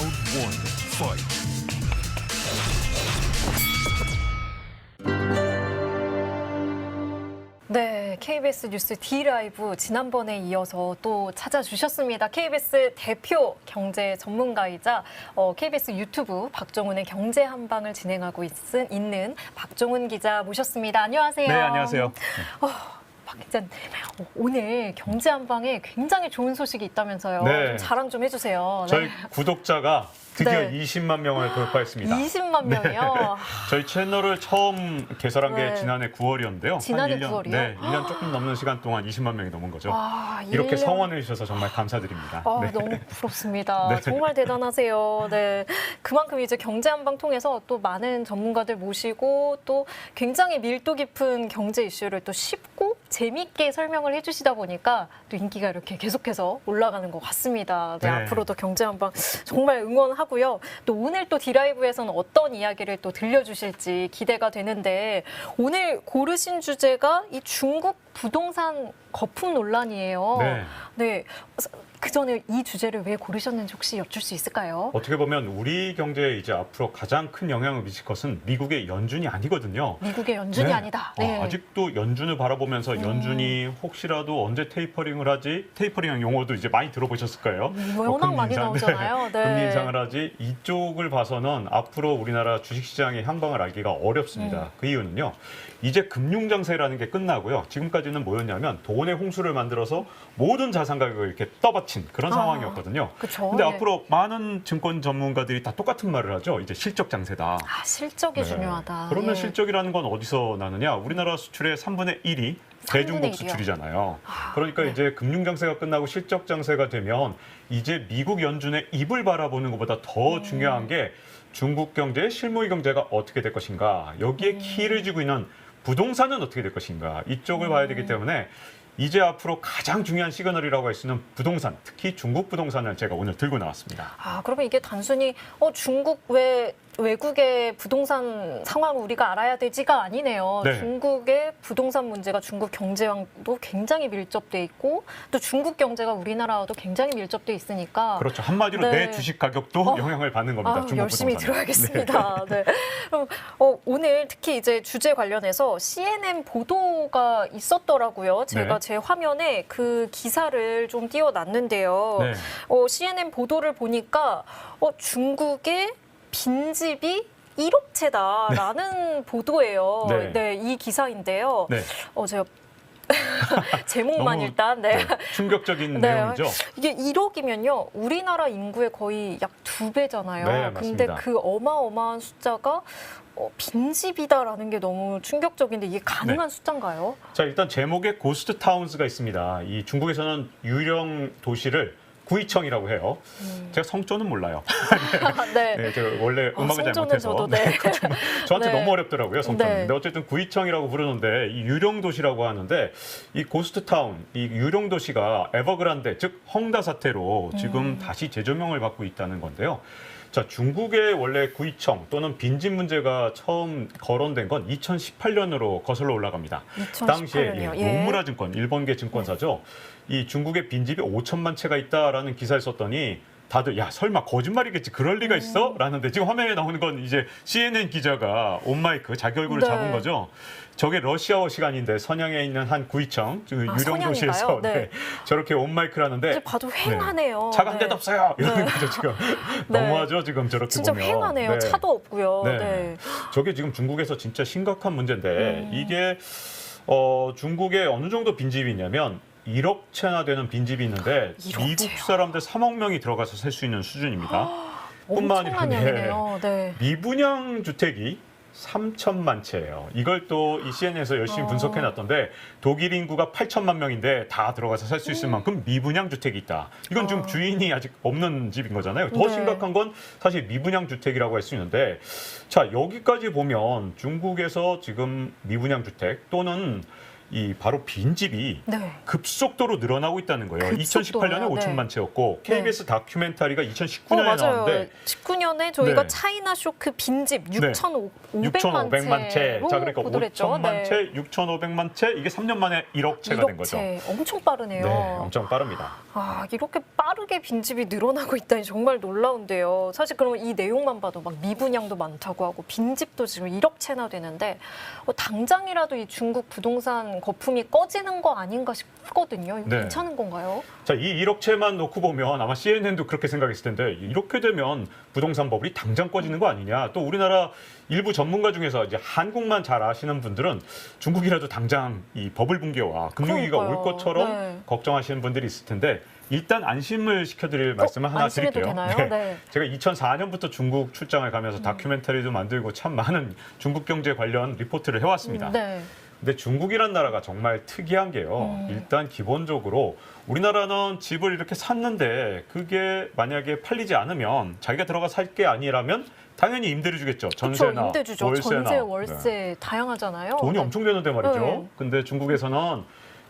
Round one, fight. 네, KBS 뉴스 D 라이브 지난번에 이어서 또 찾아주셨습니다. KBS 대표 경제 전문가이자 어, KBS 유튜브 박종훈의 경제 한방을 진행하고 있, 있는 박종훈 기자 모셨습니다. 안녕하세요. 네, 안녕하세요. 박 기자님, 어, 오늘 경제 한방에 굉장히 좋은 소식이 있다면서요. 네. 좀 자랑 좀 해주세요. 저희 네. 구독자가 드디어 네. 20만 명을 돌파했습니다. 20만 명이요. 저희 채널을 처음 개설한 네. 게 지난해 9월이었는데요. 지난해 한 1년, 9월 이요? 네, 1년 조금 넘는 시간 동안 20만 명이 넘은 거죠. 와, 이렇게 1년 성원해 주셔서 정말 감사드립니다. 아, 네. 너무 부럽습니다. 네. 정말 대단하세요. 네. 그만큼 이제 경제 한방 통해서 또 많은 전문가들 모시고 또 굉장히 밀도 깊은 경제 이슈를 또 쉽고 재밌게 설명을 해주시다 보니까 또 인기가 이렇게 계속해서 올라가는 것 같습니다. 네, 네. 앞으로도 경제 한방 정말 응원하고요. 또 오늘 또 디라이브에서는 어떤 이야기를 또 들려주실지 기대가 되는데 오늘 고르신 주제가 이 중국 부동산 거품 논란이에요. 네. 네. 그 전에 이 주제를 왜 고르셨는지 혹시 여쭐 수 있을까요? 어떻게 보면 우리 경제에 이제 앞으로 가장 큰 영향을 미칠 것은 미국의 연준이 아니거든요. 미국의 연준이 네. 아니다. 네. 음. 아, 아직도 연준을 바라보면서 연준이 혹시라도 언제 테이퍼링을 하지? 테이퍼링 용어도 이제 많이 들어보셨을 거예요. 음, 뭐 워낙 금리 많이 인상, 나오잖아요. 네. 금리 인상을 하지 이쪽을 봐서는 앞으로 우리나라 주식시장의 향방을 알기가 어렵습니다. 음. 그 이유는요. 이제 금융장세라는 게 끝나고요. 지금까지는 뭐였냐면 돈의 홍수를 만들어서 모든 자산 가격을 이렇게 떠받친 그런 아, 상황이었거든요. 그쵸. 근데 네. 앞으로 많은 증권 전문가들이 다 똑같은 말을 하죠. 이제 실적 장세다. 아, 실적이 네. 중요하다. 그러면 예. 실적이라는 건 어디서 나느냐? 우리나라 수출의 3분의 1이 3분의 대중국 1이요? 수출이잖아요. 아, 그러니까 네. 이제 금융 장세가 끝나고 실적 장세가 되면 이제 미국 연준의 입을 바라보는 것보다 더 음. 중요한 게 중국 경제의 실무의 경제가 어떻게 될 것인가. 여기에 음. 키를 쥐고 있는 부동산은 어떻게 될 것인가. 이쪽을 봐야 음. 되기 때문에 이제 앞으로 가장 중요한 시그널이라고 할 수 있는 부동산, 특히 중국 부동산을 제가 오늘 들고 나왔습니다. 아, 그러면 이게 단순히 어, 중국 외 외국의 부동산 상황을 우리가 알아야 되지가 아니네요. 네. 중국의 부동산 문제가 중국 경제와도 굉장히 밀접돼 있고 또 중국 경제가 우리나라와도 굉장히 밀접돼 있으니까 그렇죠. 한마디로 네. 내 주식 가격도 어. 영향을 받는 겁니다. 아, 중국 열심히 부동산은. 들어야겠습니다. 네. 그럼 어, 오늘 특히 이제 주제 관련해서 CNN 보도가 있었더라고요. 제가 네. 제 화면에 그 기사를 좀 띄워놨는데요. 네. 어, CNN 보도를 보니까 어, 중국의 빈집이 1억 채다라는 보도예요. 네. 네. 이 기사인데요. 네. 어, 제가 제목만 일단 네. 네, 충격적인 네. 내용이죠. 이게 1억이면요. 우리나라 인구의 거의 약 두 배잖아요. 네, 근데. 그 어마어마한 숫자가 어, 빈집이다라는 게 너무 충격적인데 이게 가능한 네. 숫자인가요? 자 일단 제목에 고스트 타운스가 있습니다. 이 중국에서는 유령 도시를 구이청이라고 해요. 제가 성조는 몰라요. 네. 네, 제가 원래 아, 음악을 잘 못해서 저도, 네. 그렇죠. 저한테 네. 너무 어렵더라고요 성조는. 네. 근데 어쨌든 구이청이라고 부르는데 이 유령 도시라고 하는데 이 고스트 타운, 이 유령 도시가 에버그란데 즉 헝다 사태로 지금 음. 다시 재조명을 받고 있다는 건데요. 자, 중국의 원래 구이청 또는 빈집 문제가 처음 거론된 건 2018년으로 거슬러 올라갑니다. 2018 당시에 년이요. 예. 노무라 증권, 일본계 증권사죠. 이 중국의 빈집이 5천만 채가 있다라는 기사를 썼더니 다들 야 설마 거짓말이겠지 그럴 리가 음. 있어? 라는데 지금 화면에 나오는 건 이제 CNN 기자가 온마이크 자기 얼굴을 네. 잡은 거죠. 저게 러시아어 시간인데 선양에 있는 한 구이청 그 아, 유령 도시에서? 네. 네, 저렇게 이제 봐도 횡하네요. 차가 한 네. 대도 없어요. 이러는 네. 거죠 지금. 네. 너무하죠 지금 저렇게 진짜 보면. 횡하네요. 네. 차도 없고요. 네. 네. 저게 지금 중국에서 진짜 심각한 문제인데 음. 이게 어, 중국에 어느 정도 빈집이 있냐면 1억 채나 되는 빈집이 있는데 1억 미국? 사람들 3억 명이 들어가서 살 수 있는 수준입니다. 뿐만 아니라 네. 네. 미분양 주택이 3천만 채예요. 이걸 또 이 CNN에서 열심히 어. 분석해 놨던데 독일 인구가 8천만 명인데 다 들어가서 살 수 있을 음. 만큼 미분양 주택이 있다. 이건 지금 어. 주인이 아직 없는 집인 거잖아요. 더 네. 심각한 건 사실 미분양 주택이라고 할 수 있는데 자, 여기까지 보면 중국에서 지금 미분양 주택 또는 이 바로 빈집이 네. 급속도로 늘어나고 있다는 거예요. 급속도로요? 2018년에 네. 5천만 채였고 KBS 다큐멘터리가 어, 2019년에 맞아요. 나왔는데 19년에 저희가 네. 차이나 쇼크 빈집 네. 6,500만 6,500만 채. 채로 자, 그러니까 보도를 했죠. 5천만 네. 채, 6,500만 채 이게 3년 만에 1억 채가 된 1억 거죠. 채. 엄청 빠르네요. 네, 엄청 빠릅니다. 아, 이렇게 빠르게 빈집이 늘어나고 있다니 정말 놀라운데요. 사실 그러면 이 내용만 봐도 막 미분양도 많다고 하고 빈집도 지금 1억 채나 되는데 어, 당장이라도 이 중국 부동산 거품이 꺼지는 거 아닌가 싶거든요. 이거 네. 괜찮은 건가요? 자, 이 1억 채만 놓고 보면 아마 CNN도 그렇게 생각했을 텐데 이렇게 되면 부동산 버블이 당장 꺼지는 거 아니냐. 또 우리나라 일부 전문가 중에서 이제 한국만 잘 아시는 분들은 중국이라도 당장 이 버블 붕괴와 금융위기가 올. 것처럼 네. 걱정하시는 분들이 있을 텐데 일단 안심을 시켜드릴 말씀을 하나 어, 안심해도 드릴게요. 네. 네. 제가 2004년부터 중국 출장을 음. 가면서 다큐멘터리도 만들고 참 많은 중국 경제 관련 리포트를 해왔습니다. 네. 근데 중국이란 나라가 정말 특이한 게요. 음. 일단 기본적으로 우리나라는 집을 이렇게 샀는데 그게 만약에 팔리지 않으면 자기가 들어가 살 게 아니라면 당연히 임대를 주겠죠. 전세나 임대 주죠. 월세나. 전세, 네. 월세 다양하잖아요. 돈이 네. 엄청 되는데 말이죠. 네. 근데 중국에서는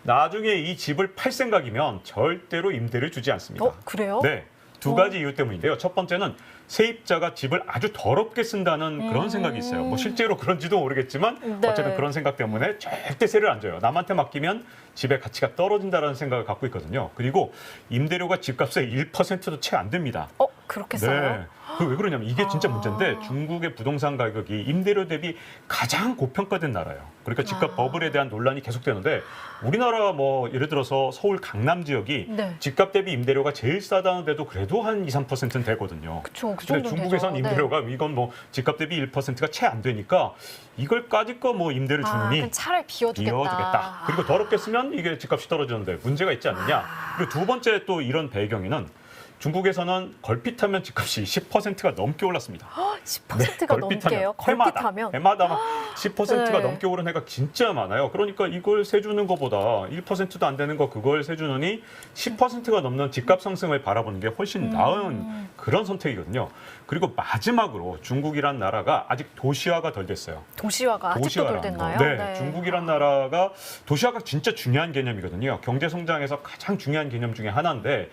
나중에 이 집을 팔 생각이면 절대로 임대를 주지 않습니다. 어, 그래요? 네. 두 어. 가지 이유 때문인데요. 첫 번째는 세입자가 집을 아주 더럽게 쓴다는 그런 음. 생각이 있어요. 뭐 실제로 그런지도 모르겠지만 네. 어쨌든 그런 생각 때문에 절대 세를 안 줘요. 남한테 맡기면 집의 가치가 떨어진다는 생각을 갖고 있거든요. 그리고 임대료가 집값의 1%도 채 안 됩니다. 어, 그렇게 써요? 그왜 그러냐면 이게 진짜 아. 문제인데 중국의 부동산 가격이 임대료 대비 가장 고평가된 나라예요. 그러니까 집값 아. 버블에 대한 논란이 계속되는데 우리나라 뭐 예를 들어서 서울 강남 지역이 네. 집값 대비 임대료가 제일 싸다는데도 그래도 한 2, 3%는 되거든요. 그쵸, 그 근데 중국에선 되죠. 네. 임대료가 이건 뭐 집값 대비 1%가 채 안 되니까 이걸까지 거뭐 임대를 아, 주느니 그럼 차라리 비워두겠다. 비워두겠다. 그리고 더럽게 쓰면 이게 집값이 떨어지는데 문제가 있지 않느냐. 아. 그리고 두 번째 또 이런 배경에는 중국에서는 걸핏하면 집값이 10%가 넘게 올랐습니다. 10%가 넘게요. 네, 해마다, 걸핏하면. 해마다 막 10%가 네. 넘게 오른 해가 진짜 많아요. 그러니까 이걸 세주는 것보다 1%도 안 되는 거 그걸 세주느니 10%가 넘는 집값 상승을 바라보는 게 훨씬 음. 나은 그런 선택이거든요. 그리고 마지막으로 중국이란 나라가 아직 도시화가 덜 됐어요. 도시화가 아직도 덜. 됐나요? 네, 중국이란 나라가 도시화가 진짜 중요한 개념이거든요. 경제 성장에서 가장 중요한 개념 중에 하나인데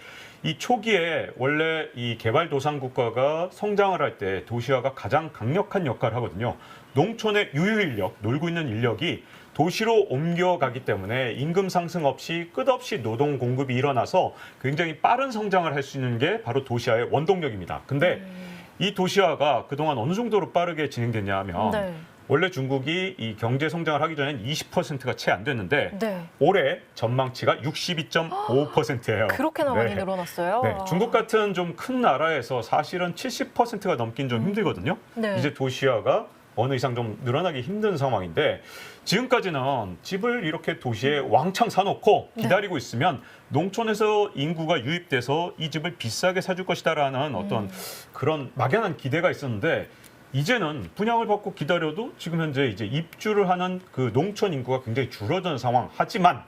이 초기에 원래 이 개발도상 국가가 성장을 할 때 도시화가 가장 강력한 역할을 하거든요. 농촌의 유휴 인력, 놀고 있는 인력이 도시로 옮겨가기 때문에 임금 상승 없이 끝없이 노동 공급이 일어나서 굉장히 빠른 성장을 할 수 있는 게 바로 도시화의 원동력입니다. 근데 이 도시화가 그동안 어느 정도로 빠르게 진행됐냐 하면 네. 원래 중국이 이 경제 성장을 하기 전엔 20%가 채 안 됐는데 네. 올해 전망치가 62.5%예요. 그렇게나 많이 늘어났어요. 네, 중국 같은 좀 큰 나라에서 사실은 70%가 넘긴 좀 힘들거든요. 네. 이제 도시화가 어느 이상 좀 늘어나기 힘든 상황인데 지금까지는 집을 이렇게 도시에 왕창 사놓고 네. 기다리고 있으면 농촌에서 인구가 유입돼서 이 집을 비싸게 사줄 것이다라는 어떤 음. 그런 막연한 기대가 있었는데 이제는 분양을 받고 기다려도 지금 현재 이제 입주를 하는 그 농촌 인구가 굉장히 줄어드는 상황. 하지만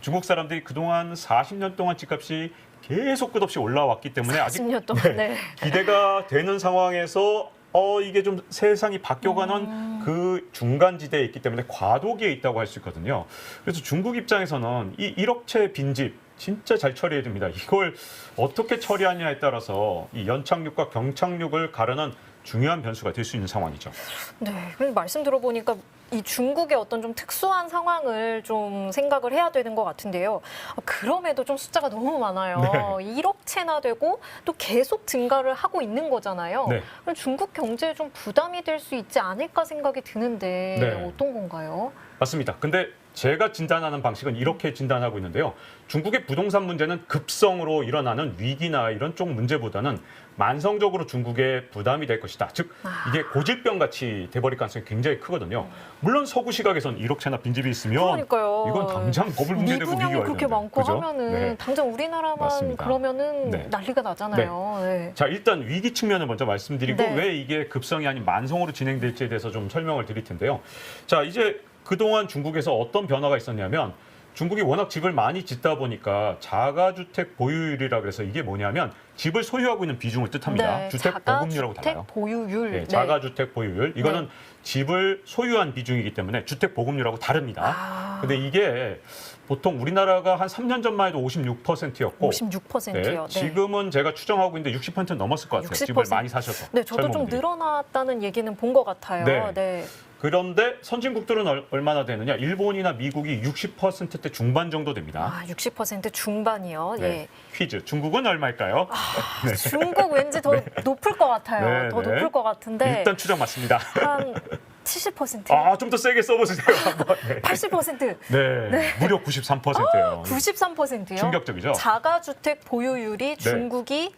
중국 사람들이 그동안 40년 동안 집값이 계속 끝없이 올라왔기 때문에 아직 40년 동안. 네. 기대가 되는 상황에서 어 이게 좀 세상이 바뀌어가는 음. 그 중간 지대에 있기 때문에 과도기에 있다고 할 수 있거든요. 그래서 중국 입장에서는 이 1억 채 빈집 진짜 잘 처리해야 됩니다. 이걸 어떻게 처리하냐에 따라서 이 연착륙과 경착륙을 가르는 중요한 변수가 될 수 있는 상황이죠. 네, 그래서 말씀 들어보니까 이 중국의 어떤 좀 특수한 상황을 좀 생각을 해야 되는 것 같은데요. 어, 그럼에도 좀 숫자가 너무 많아요. 네. 1억 채나 되고 또 계속 증가를 하고 있는 거잖아요. 네. 그럼 중국 경제에 좀 부담이 될 수 있지 않을까 생각이 드는데 네. 어떤 건가요? 맞습니다. 근데 제가 진단하는 방식은 이렇게 진단하고 있는데요. 중국의 부동산 문제는 급성으로 일어나는 위기나 이런 쪽 문제보다는 만성적으로 중국에 부담이 될 것이다. 즉 아. 이게 고질병 같이 돼버릴 가능성이 굉장히 크거든요. 물론 서구 시각에선 1억 채나 빈집이 있으면 그러니까요. 이건 당장 버블 붕괴되고 위기가 미분양이 그렇게. 많고? 하면은 네. 당장 우리나라만 맞습니다. 그러면은 네. 난리가 나잖아요. 네. 자 일단 위기 측면을 먼저 말씀드리고 네. 왜 이게 급성이 아닌 만성으로 진행될지에 대해서 좀 설명을 드릴 텐데요. 자 이제 그동안 중국에서 어떤 변화가 있었냐면 중국이 워낙 집을 많이 짓다 보니까 자가주택 보유율이라 그래서 이게 뭐냐면 집을 소유하고 있는 비중을 뜻합니다. 네, 주택 보급률하고 달라요. 보유율. 네, 네. 자가주택 보유율 이거는 집을 소유한 비중이기 때문에 주택 보급률하고 다릅니다. 아, 근데 이게 보통 우리나라가 한 3년 전만 해도 56%였고 56%요. 네, 지금은 제가 추정하고 있는데 60% 넘었을 것 같아요. 60%. 집을 많이 사셔서. 네, 저도 좀 젊은분들이. 늘어났다는 얘기는 본 것 같아요. 네. 네. 그런데 선진국들은 얼- 얼마나 되느냐? 일본이나 미국이 60%대 중반 정도 됩니다. 아, 60% 중반이요. 네. 예. 퀴즈. 중국은 얼마일까요? 네. 중국 왠지 더 높을 것 같아요. 네, 더 네. 높을 것 같은데 일단 추정 맞습니다. 한 70%, 아, 좀 더 세게 써보세요. 한번. 네. 80%, 네. 무려 93%예요. 93%요. 충격적이죠? 자가주택 보유율이 중국이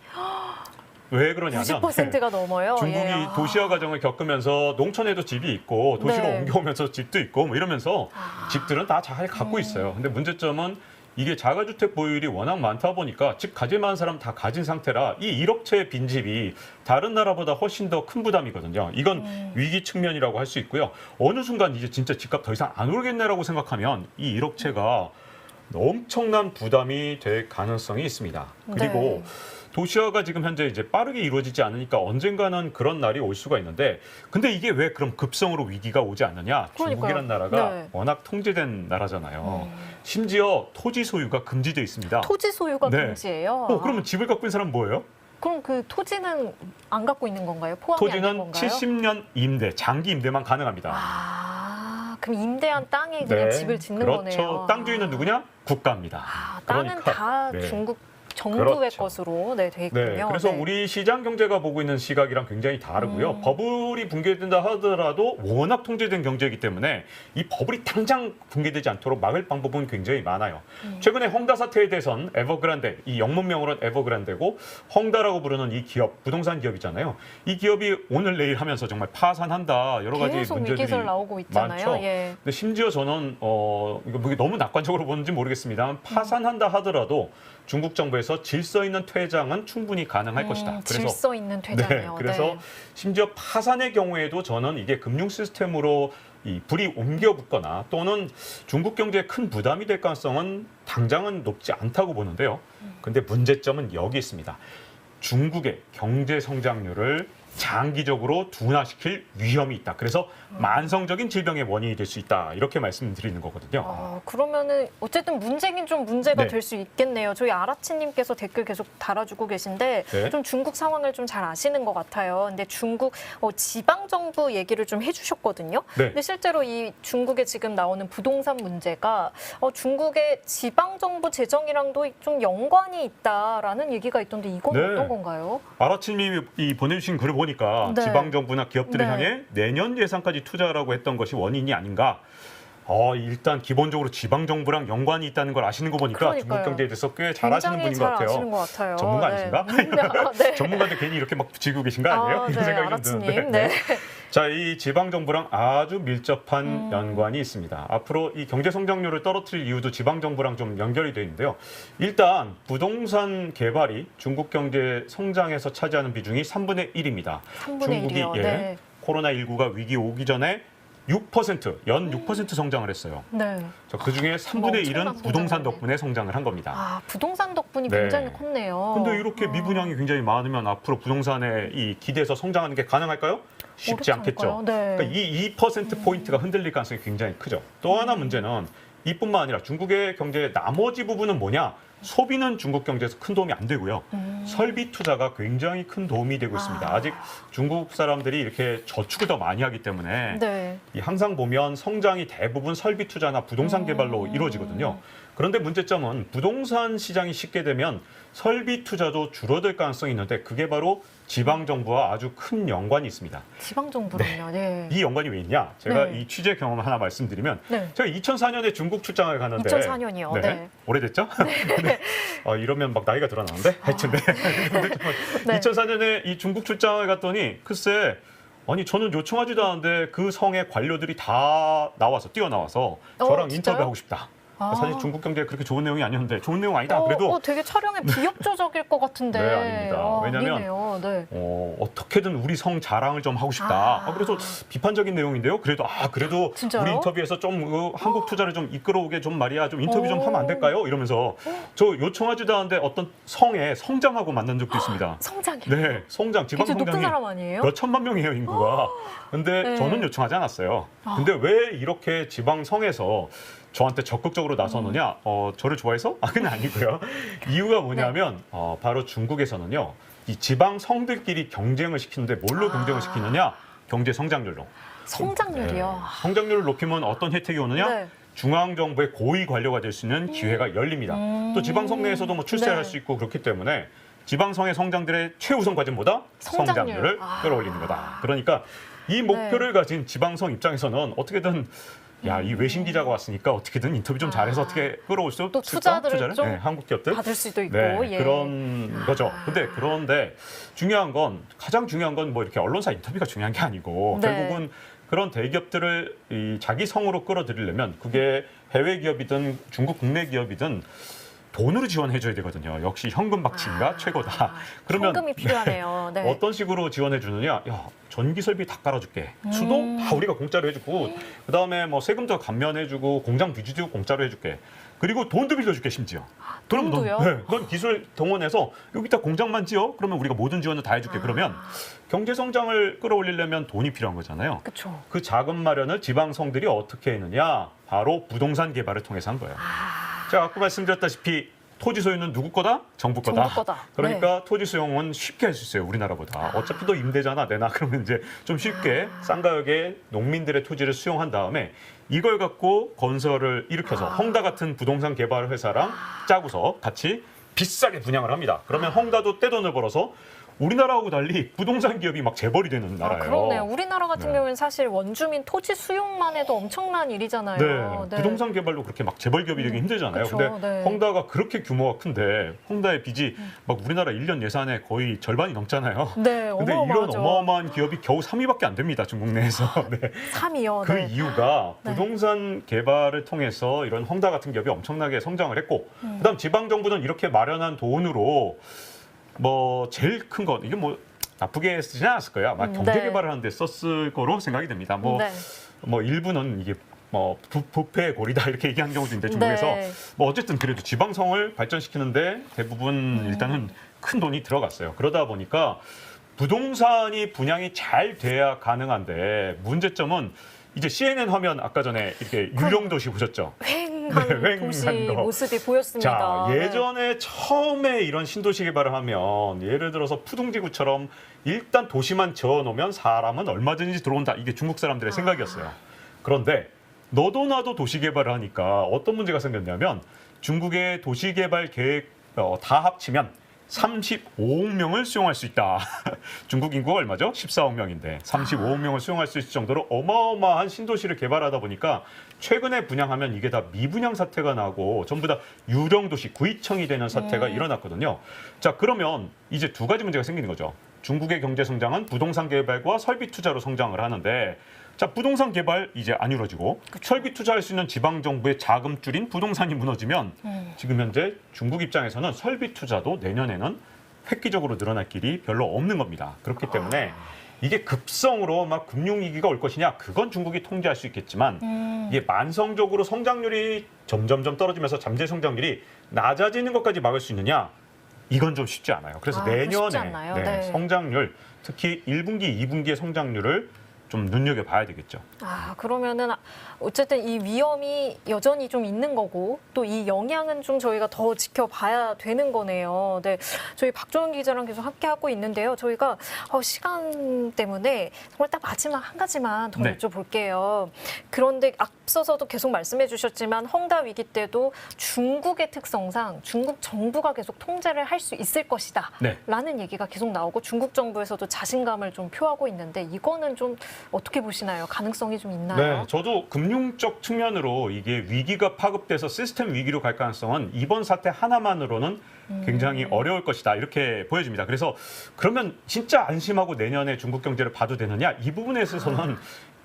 왜 그러냐면 90%가 넘어요. 중국이 예. 아. 도시화 과정을 겪으면서 농촌에도 집이 있고 도시로 네. 옮겨오면서 집도 있고 뭐 이러면서 아. 집들은 다 잘 갖고 있어요. 근데 문제점은 이게 자가주택 보유율이 워낙 많다 보니까 집 가질 만한 사람 다 가진 상태라 이 1억 채의 빈집이 다른 나라보다 훨씬 더 큰 부담이거든요. 이건 음. 위기 측면이라고 할 수 있고요. 어느 순간 이제 진짜 집값 더 이상 안 오르겠네라고 생각하면 이 1억 채가 엄청난 부담이 될 가능성이 있습니다. 그리고 네. 도시화가 지금 현재 이제 빠르게 이루어지지 않으니까 언젠가는 그런 날이 올 수가 있는데 근데 이게 왜 그럼 급성으로 위기가 오지 않느냐? 중국이란 나라가 네. 워낙 통제된 나라잖아요. 음. 심지어 토지 소유가 금지돼 있습니다. 토지 소유가 네. 금지예요. 어, 그러면 집을 갖고 있는 사람 뭐예요? 그럼 그 토지는 안 갖고 있는 건가요? 포함이 토지는 건가요? 70년 임대, 장기 임대만 가능합니다. 아, 그럼 임대한 땅에 그냥 집을 짓는 그렇죠. 거네요. 땅 주인은 누구냐? 국가입니다. 아, 땅은 그러니까, 다 네. 중국 정부의 그렇죠. 것으로 네, 돼 있군요. 네, 그래서 네. 우리 시장 경제가 보고 있는 시각이랑 굉장히 다르고요. 음. 버블이 붕괴된다 하더라도 워낙 통제된 경제이기 때문에 이 버블이 당장 붕괴되지 않도록 막을 방법은 굉장히 많아요. 음. 최근에 헝다 사태에 대해선 에버그란데, 이 영문명으로는 에버그란데고 헝다라고 부르는 이 기업, 부동산 기업이잖아요. 이 기업이 오늘 내일 하면서 정말 파산한다 여러 가지 문제들이 나오고 있잖아요. 많죠. 예. 근데 심지어 저는 어 이거 뭐 너무 낙관적으로 보는지 모르겠습니다만 파산한다 하더라도 중국 정부에서 질서 있는 퇴장은 충분히 가능할 음, 것이다. 질서 있는 네, 퇴장이요. 그래서 네. 심지어 파산의 경우에도 저는 이게 금융 시스템으로 이 불이 옮겨 붙거나 또는 중국 경제에 큰 부담이 될 가능성은 당장은 높지 않다고 보는데요. 근데 문제점은 여기 있습니다. 중국의 경제 성장률을 장기적으로 둔화시킬 위험이 있다. 그래서 만성적인 질병의 원인이 될 수 있다. 이렇게 말씀드리는 거거든요. 어, 그러면은 어쨌든 문제긴 좀 문제가 네. 될수 있겠네요. 저희 아라치님께서 댓글 계속 달아주고 계신데 네. 좀 중국 상황을 좀 잘 아시는 것 같아요. 근데 중국 어, 지방 정부 얘기를 좀 해주셨거든요. 네. 근데 실제로 이 중국에 지금 나오는 부동산 문제가 어, 중국의 지방 정부 재정이랑도 좀 연관이 있다라는 얘기가 있던데 이건 네. 어떤 건가요? 아라치님이 이 보내주신 글을 보니까 네. 지방 정부나 기업들을 네. 향해 내년 예산까지 투자라고 했던 것이 원인이 아닌가. 어, 일단 기본적으로 지방 정부랑 연관이 있다는 걸 아시는 거 보니까 그러니까요. 중국 경제에 대해서 꽤 잘 아시는 분인 것잘 같아요. 것 같아요. 전문가 네. 아니신가? 음, 네. 전문가들 괜히 이렇게 막 붙이고 계신 거 아니에요? 아, 이런 네, 생각이 좀. 드는데. 네. 자, 이 지방 정부랑 아주 밀접한 음. 연관이 있습니다. 앞으로 이 경제 성장률을 떨어뜨릴 이유도 지방 정부랑 좀 연결이 돼 있는데요. 일단 부동산 개발이 중국 경제 성장에서 차지하는 비중이 3분의 1입니다. 3분의 중국이 1이요. 예, 네. 코로나 19가 위기 오기 전에 6%, 연 6% 성장을 했어요. 네. 그 중에 3분의 1은 엄청난 부동산. 덕분에 성장을 한 겁니다. 아, 부동산 덕분이 네. 굉장히 컸네요. 근데 이렇게 어. 미분양이 굉장히 많으면 앞으로 부동산에 이 기대서 성장하는 게 가능할까요? 쉽지 않겠죠. 않을까요? 네. 그러니까 이 2% 포인트가 흔들릴 가능성이 굉장히 크죠. 또 하나 문제는 이뿐만 아니라 중국의 경제의 나머지 부분은 뭐냐? 소비는 중국 경제에서 큰 도움이 안 되고요. 음. 설비 투자가 굉장히 큰 도움이 되고 있습니다. 아. 아직 중국 사람들이 이렇게 저축을 더 많이 하기 때문에 네. 이 항상 보면 성장이 대부분 설비 투자나 부동산 음. 개발로 이루어지거든요. 그런데 문제점은 부동산 시장이 쉽게 되면 설비 투자도 줄어들 가능성이 있는데 그게 바로 지방 정부와 아주 큰 연관이 있습니다. 지방 정부랑요. 네. 이 연관이 왜 있냐? 제가 네. 이 취재 경험 하나 말씀드리면 네. 제가 2004년에 중국 출장을 가는데 2004년이요. 네. 오래됐죠? 네. 어, 이러면 막 나이가 드러나는데 하여튼 네. 네. 2004년에 이 중국 출장을 갔더니 글쎄 아니 저는 요청하지도 않았는데 그 성의 관료들이 다 나와서 뛰어나와서 어, 저랑 진짜요? 인터뷰하고 싶다. 아. 사실 중국 경제가 그렇게 좋은 내용이 아니었는데 좋은 내용 아니다. 어, 그래도 어, 되게 촬영에 비협조적일 것 같은데. 네, 아닙니다. 아, 왜냐면 아니네요. 네. 어, 어떻게든 우리 성 자랑을 좀 하고 싶다. 아. 아, 그래서 비판적인 내용인데요. 그래도 아 그래도 진짜요? 우리 인터뷰에서 좀 어, 한국 투자를 좀 이끌어오게 좀 말이야 좀 인터뷰 좀 오. 하면 안 될까요? 이러면서 저 요청하지도 않은데 어떤 성에 성장하고 만난 적도 있습니다. 성장이. 네, 성장 지방 성장이? 몇 천만 명이에요 인구가. 근데 네. 저는 요청하지 않았어요. 아. 근데 왜 이렇게 지방 성에서 저한테 적극적으로 나서느냐? 어, 저를 좋아해서? 아, 그건 아니고요. 이유가 뭐냐면 네. 어, 바로 중국에서는요. 이 지방 성들끼리 경쟁을 시키는데 뭘로 아. 경쟁을 시키느냐? 경제 성장률로. 성장률이요. 네. 성장률을 높이면 어떤 혜택이 오느냐? 네. 중앙 정부의 고위 관료가 될 수 있는 기회가 열립니다. 음. 또 지방성 내에서도 뭐 출세할 네. 수 있고 그렇기 때문에 지방성의 성장들의 최우선 과제는 뭐다? 성장률. 성장률을 아. 끌어올리는 거다. 그러니까 이 목표를 가진 지방성 입장에서는 어떻게든 야, 이 외신 기자가 왔으니까 어떻게든 인터뷰 좀 잘해서 아. 어떻게 끌어올 수 또 있을까? 투자들을? 좀 네, 한국 기업들 받을 수도 있고. 네, 예. 그런 거죠. 근데 그런데 중요한 건 가장 중요한 건 뭐 이렇게 언론사 인터뷰가 중요한 게 아니고 네. 결국은 그런 대기업들을 이 자기 성으로 끌어들이려면 그게 해외 기업이든 중국 국내 기업이든 돈으로 지원해줘야 되거든요. 역시 현금 박치가 아, 최고다. 그러면 현금이 필요하네요. 네. 어떤 식으로 지원해 주느냐? 야, 전기 설비 다 깔아줄게. 수도 음. 다 우리가 공짜로 해주고, 그 다음에 뭐 세금도 감면해주고, 공장 비주도 공짜로 해줄게. 그리고 돈도 빌려줄게 심지어. 그럼 넌, 돈도요? 네, 넌 기술 동원해서 여기다 공장만 지어? 그러면 우리가 모든 지원을 다 해줄게. 아. 그러면 경제 성장을 끌어올리려면 돈이 필요한 거잖아요. 그렇죠. 그 자금 마련을 지방 성들이 어떻게 했느냐? 바로 부동산 개발을 통해서 한 거예요. 아, 제가 아까 말씀드렸다시피 토지 소유는 누구 거다? 정부 거다. 정부 거다. 네. 그러니까 토지 수용은 쉽게 할 수 있어요. 우리나라보다. 어차피 너 임대잖아. 내놔. 그러면 이제 좀 쉽게 아. 싼 가격에 농민들의 토지를 수용한 다음에 이걸 갖고 건설을 일으켜서 아. 헝다 같은 부동산 개발 회사랑 짜고서 같이 비싸게 분양을 합니다. 그러면 헝다도 떼돈을 벌어서 우리나라하고 달리 부동산 기업이 막 재벌이 되는 아, 나라예요. 그렇네요. 우리나라 같은 네. 경우는 사실 원주민 토지 수용만 해도 엄청난 일이잖아요. 네, 부동산 개발도 그렇게 막 재벌 기업이 되기 힘들잖아요. 그쵸, 근데 네. 음. 헝다가 그렇게 규모가 큰데 헝다의 빚이 막 우리나라 일년 예산의 거의 절반이 넘잖아요. 네, 근데 이런. 아, 어마어마한 기업이 겨우 3위밖에 안 됩니다. 중국 내에서. 네. 3위요. 그 네. 이유가 네. 부동산 개발을 통해서 이런 헝다 같은 기업이 엄청나게 성장을 했고 음. 그다음 지방 정부는 이렇게 마련한 돈으로 뭐 제일 큰 건 이게 뭐 나쁘게 쓰지 않았을 거예요. 아마 음, 경제 네. 개발을 하는데 썼을 거로 생각이 됩니다. 뭐 네. 뭐 일부는 이게 뭐 부, 부패의 골이다 이렇게 얘기하는 경우도 있는데 중국에서 네. 뭐 어쨌든 그래도 지방성을 발전시키는데 대부분 음. 일단은 큰 돈이 들어갔어요. 그러다 보니까 부동산이 분양이 잘 돼야 가능한데 문제점은 이제 CNN 화면 아까 전에 이렇게 유령 도시 보셨죠? 횡한 네, 도시 거. 모습이 보였습니다. 자, 네. 예전에 처음에 이런 신도시 개발을 하면 예를 들어서 푸둥지구처럼 일단 도시만 지어놓으면 사람은 얼마든지 들어온다. 이게 중국 사람들의 생각이었어요. 그런데 너도 나도 도시 개발을 하니까 어떤 문제가 생겼냐면 중국의 도시 개발 계획 어, 다 합치면 35억 명을 수용할 수 있다. 중국 인구가 얼마죠? 14억 명인데 35억 명을 수용할 수 있을 정도로 어마어마한 신도시를 개발하다 보니까 최근에 분양하면 이게 다 미분양 사태가 나고 전부 다 유령 도시 구이청이 되는 사태가 음. 일어났거든요. 자 그러면 이제 두 가지 문제가 생기는 거죠. 중국의 경제 성장은 부동산 개발과 설비 투자로 성장을 하는데 자 부동산 개발 이제 안 이루어지고 설비 투자할 수 있는 지방 정부의 자금 줄인 부동산이 무너지면 음. 지금 현재 중국 입장에서는 설비 투자도 내년에는 획기적으로 늘어날 길이 별로 없는 겁니다. 그렇기 때문에 이게 급성으로 막 금융위기가 올 것이냐 그건 중국이 통제할 수 있겠지만 음. 이게 만성적으로 성장률이 점점점 떨어지면서 잠재 성장률이 낮아지는 것까지 막을 수 있느냐 이건 좀 쉽지 않아요. 그래서 아, 내년에? 네, 네. 성장률 특히 1분기, 2분기의 성장률을 좀 눈여겨 봐야 되겠죠. 아, 그러면은 어쨌든 이 위험이 여전히 좀 있는 거고 또 이 영향은 좀 저희가 더 지켜봐야 되는 거네요. 네. 저희 박종훈 기자랑 계속 함께 하고 있는데요. 저희가 어, 시간 때문에 정말 딱 마지막 한 가지만 더 네. 여쭤볼게요. 그런데 앞서서도 계속 말씀해 주셨지만 헝다 위기 때도 중국의 특성상 중국 정부가 계속 통제를 할 수 있을 것이다. 네. 라는 얘기가 계속 나오고 중국 정부에서도 자신감을 좀 표하고 있는데 이거는 좀 어떻게 보시나요? 가능성이 좀 있나요? 네, 저도 금융적 측면으로 이게 위기가 파급돼서 시스템 위기로 갈 가능성은 이번 사태 하나만으로는 굉장히 어려울 것이다 이렇게 보여집니다. 그래서 그러면 진짜 안심하고 내년에 중국 경제를 봐도 되느냐 이 부분에 있어서는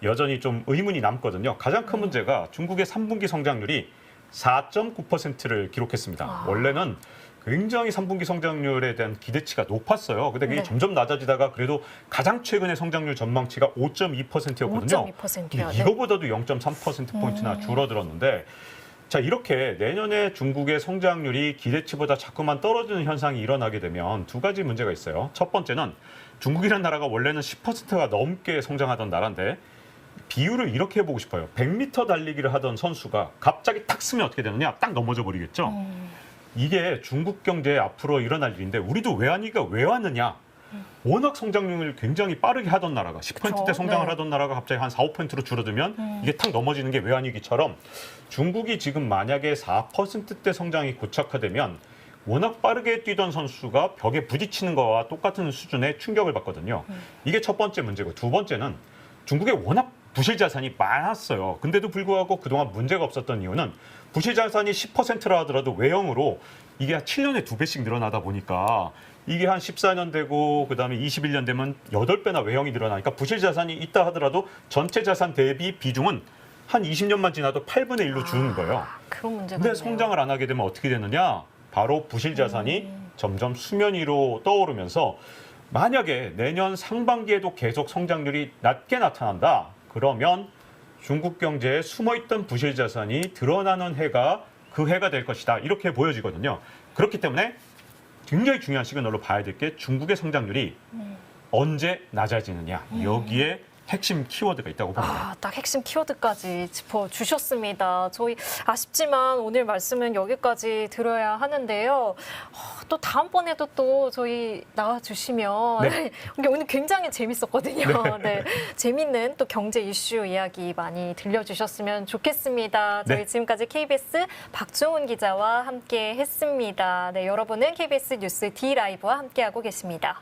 여전히 좀 의문이 남거든요. 가장 큰 문제가 중국의 3분기 성장률이 4.9%를 기록했습니다. 원래는 굉장히 3분기 성장률에 대한 기대치가 높았어요. 근데 그게 네. 점점 낮아지다가 그래도 가장 최근의 성장률 전망치가 5.2%였거든요. 5.2%요. 네. 이거보다도 0.3%포인트나 줄어들었는데 자, 이렇게 내년에 중국의 성장률이 기대치보다 자꾸만 떨어지는 현상이 일어나게 되면 두 가지 문제가 있어요. 첫 번째는 중국이라는 나라가 원래는 10%가 넘게 성장하던 나라인데 비율을 이렇게 해보고 싶어요. 100m 달리기를 하던 선수가 갑자기 탁 쓰면 어떻게 되느냐? 딱 넘어져 버리겠죠. 이게 중국 경제에 앞으로 일어날 일인데 우리도 외환위기가 왜 왔느냐? 워낙 성장률을 굉장히 빠르게 하던 나라가 10%대 그쵸, 성장을 네. 하던 나라가 갑자기 한 4, 5%로 줄어들면 이게 탁 넘어지는 게 외환위기처럼 중국이 지금 만약에 4%대 성장이 고착화되면 워낙 빠르게 뛰던 선수가 벽에 부딪히는 거와 똑같은 수준의 충격을 받거든요. 이게 첫 번째 문제고 두 번째는 중국에 워낙 부실 자산이 많았어요. 근데도 불구하고 그동안 문제가 없었던 이유는 부실 자산이 10%라 하더라도 외형으로 이게 한 7년에 두 배씩 늘어나다 보니까 이게 한 14년 되고 그다음에 21년 되면 8배나 외형이 늘어나니까 부실 자산이 있다 하더라도 전체 자산 대비 비중은 한 20년만 지나도 8분의 1로 주는 거예요. 그런 문제가 근데. 성장을 안 하게 되면 어떻게 되느냐? 바로 부실 자산이 점점 수면 위로 떠오르면서 만약에 내년 상반기에도 계속 성장률이 낮게 나타난다. 그러면 중국 경제에 숨어있던 부실 자산이 드러나는 해가 그 해가 될 것이다. 이렇게 보여지거든요. 그렇기 때문에 굉장히 중요한 시그널로 봐야 될 게 중국의 성장률이 언제 낮아지느냐. 여기에 핵심 키워드가 있다고 봅니다. 아, 딱 핵심 키워드까지 짚어 주셨습니다. 저희 아쉽지만 오늘 말씀은 여기까지 들어야 하는데요. 어, 또 다음번에도 또 저희 나와 주시면 네. 오늘 굉장히 재밌었거든요. 네. 재밌는 또 경제 이슈 이야기 많이 들려주셨으면 좋겠습니다. 저희 네. 지금까지 KBS 박종훈 기자와 함께 했습니다. 네, 여러분은 KBS 뉴스 D 라이브와 함께하고 계십니다.